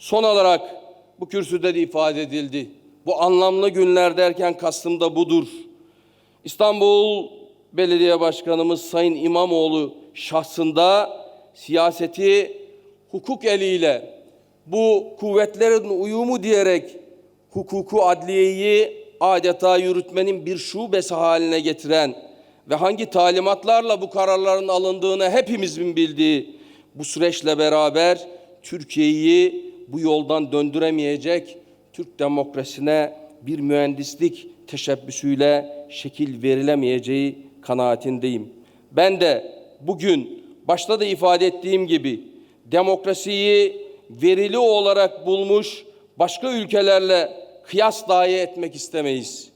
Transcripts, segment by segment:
Son olarak bu kürsüde de ifade edildi. Bu anlamlı günler derken kastım da budur. İstanbul Belediye Başkanımız Sayın İmamoğlu şahsında siyaseti hukuk eliyle bu kuvvetlerin uyumu diyerek hukuku adliyeyi adeta yürütmenin bir şubesi haline getiren ve hangi talimatlarla bu kararların alındığını hepimizin bildiği bu süreçle beraber Türkiye'yi bu yoldan döndüremeyecek Türk demokrasisine bir mühendislik teşebbüsüyle şekil verilemeyeceği kanaatindeyim. Ben de bugün başta da ifade ettiğim gibi demokrasiyi verili olarak bulmuş başka ülkelerle kıyas dahi etmek istemeyiz.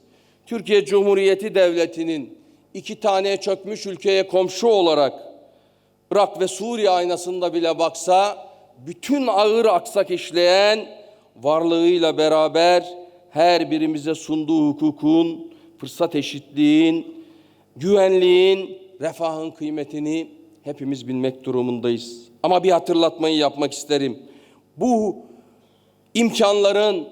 Türkiye Cumhuriyeti Devleti'nin iki tane çökmüş ülkeye komşu olarak Irak ve Suriye aynasında bile baksa bütün ağır aksak işleyen varlığıyla beraber her birimize sunduğu hukukun, fırsat eşitliğin, güvenliğin, refahın kıymetini hepimiz bilmek durumundayız. Ama bir hatırlatmayı yapmak isterim. Bu imkanların,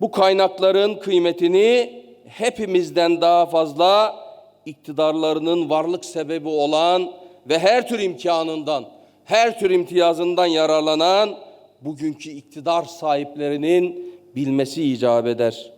bu kaynakların kıymetini hepimizden daha fazla iktidarlarının varlık sebebi olan ve her tür imkanından, her tür imtiyazından yararlanan bugünkü iktidar sahiplerinin bilmesi icap eder.